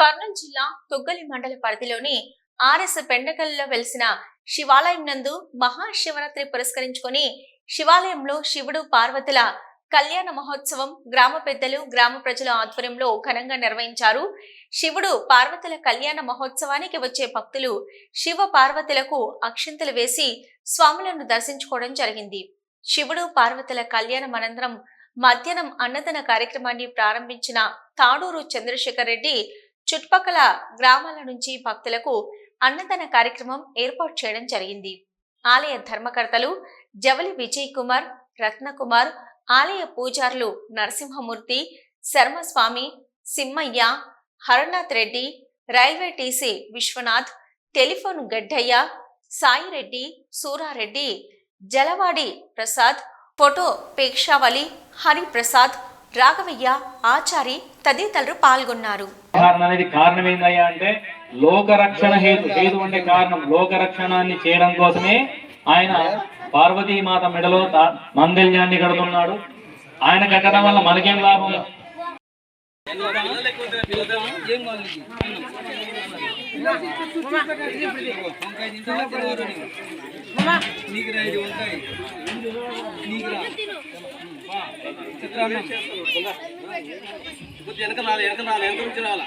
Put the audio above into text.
కర్నూలు జిల్లా తొగ్గలి మండల పరిధిలోని ఆర్ఎస్ పెండకల్లో వెలిసిన శివాలయం నందు మహాశివరాత్రి పురస్కరించుకొని శివాలయంలో శివుడు పార్వతుల కళ్యాణ మహోత్సవం గ్రామ పెద్దలు గ్రామ ప్రజల ఆధ్వర్యంలో ఘనంగా నిర్వహించారు. శివుడు పార్వతుల కళ్యాణ మహోత్సవానికి వచ్చే భక్తులు శివ పార్వతులకు అక్షింతలు వేసి స్వాములను దర్శించుకోవడం జరిగింది. శివుడు పార్వతుల కళ్యాణం అనంతరం మధ్యాహ్నం అన్నదాన కార్యక్రమాన్ని ప్రారంభించిన తాడూరు చంద్రశేఖర్ రెడ్డి చుట్టుపక్కల గ్రామాల నుంచి భక్తులకు అన్నదాన కార్యక్రమం ఏర్పాటు చేయడం జరిగింది. ఆలయ ధర్మకర్తలు జవలి విజయ్ కుమార్ రత్నకుమార్ ఆలయ పూజారులు Narasimhamurthy Sharmaswami Simmayya Haranath Reddy railway TC Vishwanath telephone Gaddayya Saireddy Surareddy Jalavadi Prasad photo Pekshavali Hariprasad Raghavayya Achari తదితరులు పాల్గొన్నారు. కారణం అనేది కారణం ఏందయ్యా అంటే లోకరక్షణ హేతు. హేతు అంటే కారణం. లోకరక్షణాన్ని చేయడం కోసమే ఆయన పార్వతీమాత మెడలో తా- మంగళ్యాన్ని కడుతున్నాడు. ఆయన కట్టడం వల్ల మనకేం లాభం? నీకు నీకు రా చిత్రాన్నం. వెనక రాలి వెనక రాలి వెనక నుంచి రావాలా?